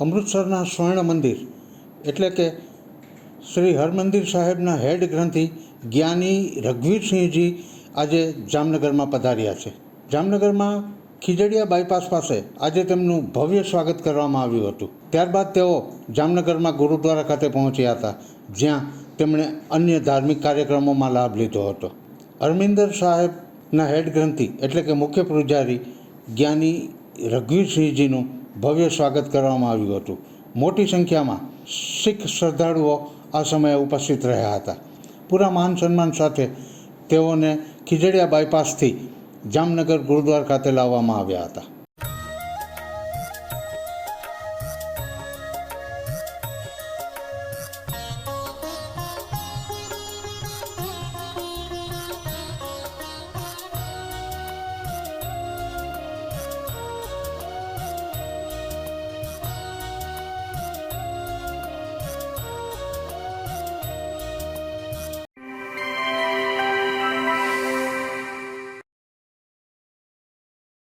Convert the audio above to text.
અમૃતસરના સ્વર્ણ મંદિર એટલે કે શ્રી હરમંદિર સાહેબના હેડ ગ્રંથિ જ્ઞાની રઘુવીરસિંહજી આજે જામનગરમાં પધાર્યા છે. જામનગરમાં ખીજડીયા બાયપાસ પાસે આજે તેમનું ભવ્ય સ્વાગત કરવામાં આવ્યું હતું. ત્યારબાદ તેઓ જામનગરમાં ગુરુદ્વારા ખાતે પહોંચ્યા હતા, જ્યાં તેમણે અન્ય ધાર્મિક કાર્યક્રમોમાં લાભ લીધો હતો. હરમિંદર સાહેબના હેડ ગ્રંથિ એટલે કે મુખ્ય પૂજારી જ્ઞાની રઘુવીરસિંહજીનું ભવ્ય સ્વાગત કરવામાં આવ્યું હતું. મોટી સંખ્યામાં શીખ શ્રદ્ધાળુઓ આ સમયે ઉપસ્થિત રહ્યા હતા. પૂરા માન સન્માન સાથે તેઓને ખીજડીયા બાયપાસથી જામનગર ગુરુદ્વાર ખાતે લાવવામાં આવ્યા હતા.